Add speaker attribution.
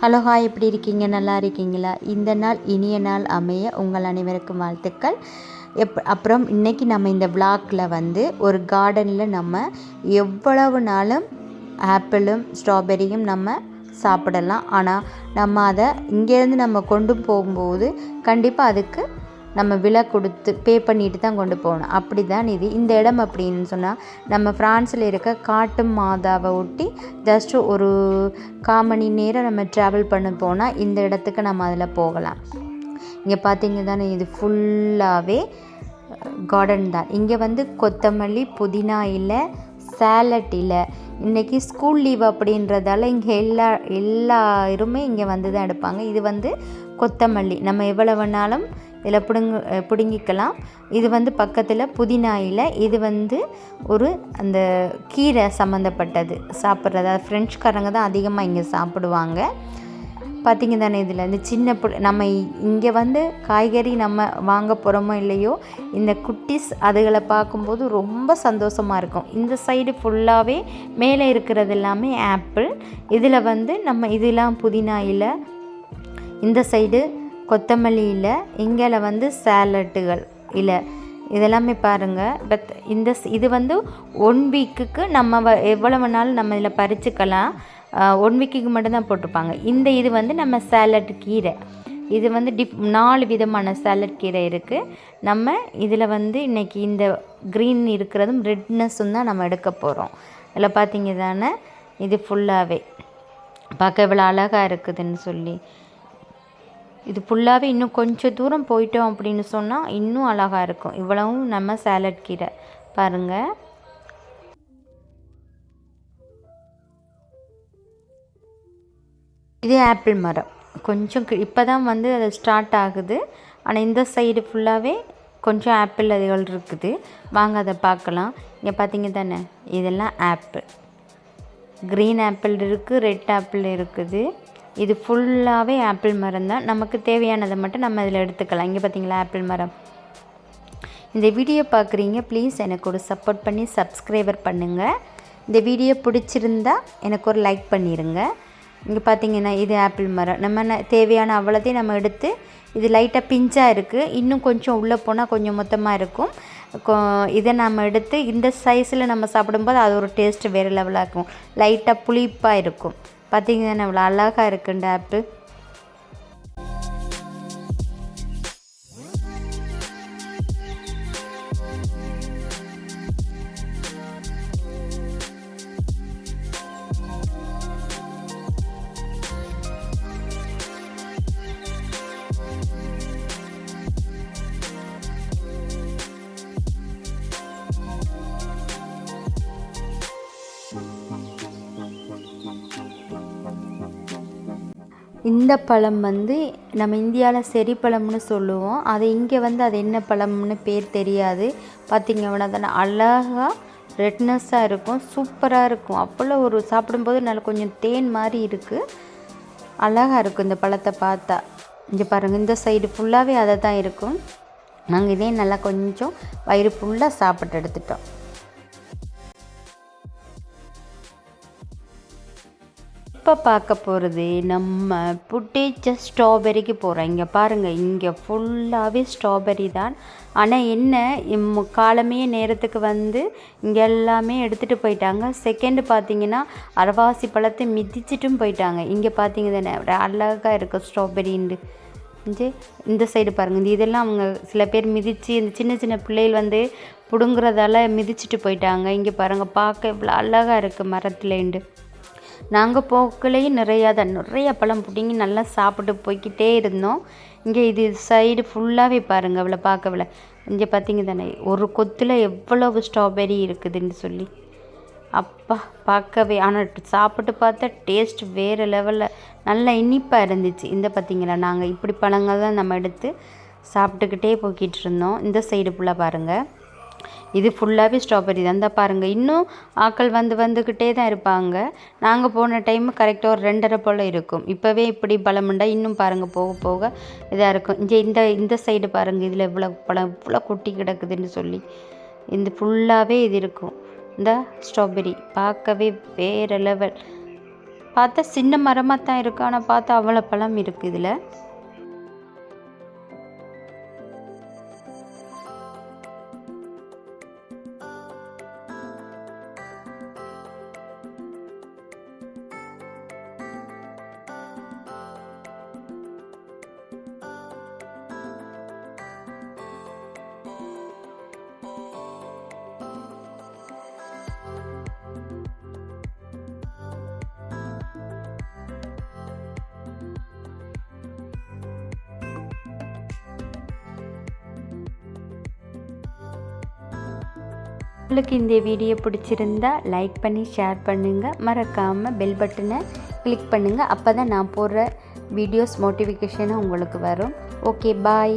Speaker 1: Hello hi எப்படி இருக்கீங்க? நல்லா இருக்கீங்களா? இந்த நாள் இனிய நாள் அமைய உங்கள் அனைவருக்கும் வாழ்த்துக்கள். எப் அப்புறம் இன்றைக்கி நம்ம இந்த விளாக்கில் வந்து ஒரு கார்டனில் நம்ம எவ்வளவு நாளும் ஆப்பிளும் ஸ்ட்ராபெரியும் நம்ம சாப்பிடலாம். ஆனால் நம்ம அதை இங்கேருந்து நம்ம கொண்டு போகும்போது கண்டிப்பாக அதுக்கு நம்ம விலை கொடுத்து பே பண்ணிட்டு தான் கொண்டு போகணும். அப்படி தான் இது இந்த இடம் அப்படின்னு சொன்னால் நம்ம ஃப்ரான்ஸில் இருக்க காட்டு மாதாவை ஒட்டி ஜஸ்ட் ஒரு கால் மணி நேரம் நம்ம ட்ராவல் பண்ண போனால் இந்த இடத்துக்கு நம்ம அதில் போகலாம். இங்கே பார்த்தீங்க தானே இது ஃபுல்லாகவே கார்டன் தான். இங்கே வந்து கொத்தமல்லி புதினா இல்லை சேலட் இல்லை இன்றைக்கி ஸ்கூல் லீவ் அப்படின்றதால இங்கே எல்லா எல்லாருமே இங்கே வந்து தான் எடுப்பாங்க. இது வந்து கொத்தமல்லி. நம்ம எவ்வளோ வேணாலும் இதில் பிடுங்க பிடுங்கிக்கலாம். இது வந்து பக்கத்தில் புதினா இலை இது வந்து ஒரு அந்த கீரை சம்மந்தப்பட்டது சாப்பிட்றது அது ஃப்ரெஞ்சுக்காரங்க தான் அதிகமாக இங்கே சாப்பிடுவாங்க. பார்த்திங்க தானே இதில் இந்த சின்ன பு நம்ம இங்கே வந்து காய்கறி நம்ம வாங்க போகிறோமோ இல்லையோ இந்த குட்டிஸ் அதுகளை பார்க்கும்போது ரொம்ப சந்தோஷமாக இருக்கும். இந்த சைடு ஃபுல்லாகவே மேலே இருக்கிறது எல்லாமே ஆப்பிள். இதில் வந்து நம்ம இதெல்லாம் புதினா இலை இந்த சைடு கொத்தமல்லியில் இல்லை இங்கே வந்து சேலட்டுகள் இல்லை இதெல்லாமே பாருங்கள் பட் இந்த இது வந்து ஒன் வீக்குக்கு நம்ம வ எவ்வளோ வேணாலும் நம்ம இதில் பறிச்சுக்கலாம் ஒன் வீக்குக்கு மட்டும்தான் போட்டிருப்பாங்க. இந்த இது வந்து நம்ம சேலட் கீரை. இது வந்து டிஃப் நாலு விதமான சேலட் கீரை இருக்குது நம்ம இதில் வந்து இன்றைக்கி இந்த க்ரீன் இருக்கிறதும் ரெட்னஸும் தான் நம்ம எடுக்க போகிறோம் இதில் பார்த்தீங்க தானே இது ஃபுல்லாகவே பார்க்க இவ்வளோ அழகாக இருக்குதுன்னு சொல்லி. இது ஃபுல்லாகவே இன்னும் கொஞ்சம் தூரம் போயிட்டோம் அப்படின்னு சொன்னால் இன்னும் அழகாக இருக்கும். இவ்வளவும் நம்ம சேலட் கீரை. பாருங்கள் இது ஆப்பிள் மரம். கொஞ்சம் இப்போ தான் வந்து அது ஸ்டார்ட் ஆகுது. ஆனால் இந்த சைடு ஃபுல்லாகவே கொஞ்சம் ஆப்பிள் அதுகள் இருக்குது. வாங்க அதை பார்க்கலாம். இங்கே பார்த்தீங்க தானே? இதெல்லாம் ஆப்பிள் க்ரீன் ஆப்பிள் இருக்குது ரெட் ஆப்பிள் இருக்குது. இது ஃபுல்லாகவே ஆப்பிள் மரம் தான். நமக்கு தேவையானதை மட்டும் நம்ம இதில் எடுத்துக்கலாம். இங்கே பார்த்தீங்களா ஆப்பிள் மரம்? இந்த வீடியோ பார்க்குறீங்க ப்ளீஸ் எனக்கு ஒரு சப்போர்ட் பண்ணி சப்ஸ்கிரைபர் பண்ணுங்கள் இந்த வீடியோ பிடிச்சிருந்தா எனக்கு ஒரு லைக் பண்ணிடுங்க இங்கே பார்த்தீங்கன்னா இது ஆப்பிள் மரம். நம்ம தேவையான அவ்வளோத்தையும் நம்ம எடுத்து இது லைட்டாக பிஞ்சாக இருக்குது இன்னும் கொஞ்சம் உள்ளே போனால் கொஞ்சம் மொத்தமாக இருக்கும். இதை நம்ம எடுத்து இந்த சைஸில் நம்ம சாப்பிடும்போது அது ஒரு டேஸ்ட்டு வேறு லெவலாக இருக்கும். லைட்டாக புளிப்பாக இருக்கும். பார்த்தீங்கன்னா இவ்வளோ அழகாக இருக்குண்ட ஆப்பு இந்த பழம் வந்து நம்ம இந்தியாவில் செரி பழம்னு சொல்லுவோம். அது இங்கே வந்து அது என்ன பழம்னு பேர் தெரியாது. பார்த்திங்கன்னா தானே அழகாக ரெட்னஸ்ஸாக இருக்கும் சூப்பராக இருக்கும். அவ்வளோ ஒரு சாப்பிடும்போது நல்லா கொஞ்சம் தேன் மாதிரி இருக்குது அழகாக இருக்கும் இந்த பழத்தை பார்த்தா. இங்கே பாருங்கள் இந்த சைடு ஃபுல்லாகவே அதை தான் இருக்கும். நாங்கள் இதே நல்லா கொஞ்சம் வயிறு ஃபுல்லாக சாப்பிட்டு எடுத்துட்டோம். இப்போ பார்க்க போகிறது நம்ம புட்டேஜ் ஸ்ட்ராபெரிக்கு போகிறோம் இங்கே பாருங்கள் இங்கே ஃபுல்லாகவே ஸ்ட்ராபெரி தான். ஆனால் என்ன காலமே நேரத்துக்கு வந்து இங்கே எல்லாமே எடுத்துகிட்டு போயிட்டாங்க. செகண்டு பார்த்தீங்கன்னா அரவாசி பழத்தை மிதிச்சிட்டும் போயிட்டாங்க. இங்கே பார்த்தீங்க தானே அழகாக இருக்கும் ஸ்ட்ராபெரின்னு இந்த சைடு பாருங்கள் இந்த இதெல்லாம் அவங்க சில பேர் மிதித்து இந்த சின்ன சின்ன பிள்ளைகள் வந்து பிடுங்குறதால மிதிச்சிட்டு போயிட்டாங்க. இங்கே பாருங்கள் பார்க்க இவ்வளோ அழகாக இருக்குது மரத்துலேண்டு. நாங்கள் போக்கலையும் நிறையா தான். நிறைய பழம் பிடிங்கி நல்லா சாப்பிட்டு போய்கிட்டே இருந்தோம். இங்கே இது சைடு ஃபுல்லாகவே பாருங்கள் அவளை பார்க்கவில்ல இங்கே பார்த்தீங்க தானே ஒரு கொத்தில் எவ்வளவு ஸ்ட்ராபெரி இருக்குதுன்னு சொல்லி. அப்பா பார்க்கவே ஆனால் சாப்பிட்டு பார்த்தா டேஸ்ட் வேறு லெவலில் நல்லா இனிப்பாக இருந்துச்சு. இந்த பார்த்தீங்களா நாங்கள் இப்படி பழங்கள் தான் நம்ம எடுத்து சாப்பிட்டுக்கிட்டே போய்கிட்டு இருந்தோம். இந்த சைடு ஃபுல்லாக பாருங்கள் இது ஃபுல்லாகவே ஸ்ட்ராபெரி தான். தான் பாருங்கள் இன்னும் ஆக்கள் வந்து வந்துக்கிட்டே தான் இருப்பாங்க. நாங்கள் போன டைம் கரெக்டாக ஒரு ரெண்டரை போல் இருக்கும். இப்போவே இப்படி பழமுண்டா இன்னும் பாருங்கள் போக போக இதாக இருக்கும். இங்கே இந்த இந்த சைடு பாருங்கள் இதில் இவ்வளோ பழம் இவ்வளோ கொட்டி கிடக்குதுன்னு சொல்லி. இந்த ஃபுல்லாகவே இது இருக்கும். இந்த ஸ்ட்ராபெரி பார்க்கவே வேறு லெவல் பார்த்தா சின்ன மரமாக தான் இருக்கும் ஆனால் பார்த்தா அவ்வளோ பழம் இருக்குது இதில். உங்களுக்கு இந்த வீடியோ பிடிச்சிருந்தா லைக் பண்ணி ஷேர் பண்ணுங்கள் மறக்காமல் பெல் பட்டனை கிளிக் பண்ணுங்கள் அப்போ தான் நான் போடுற வீடியோஸ் நோட்டிஃபிகேஷனும் உங்களுக்கு வரும். Okay bye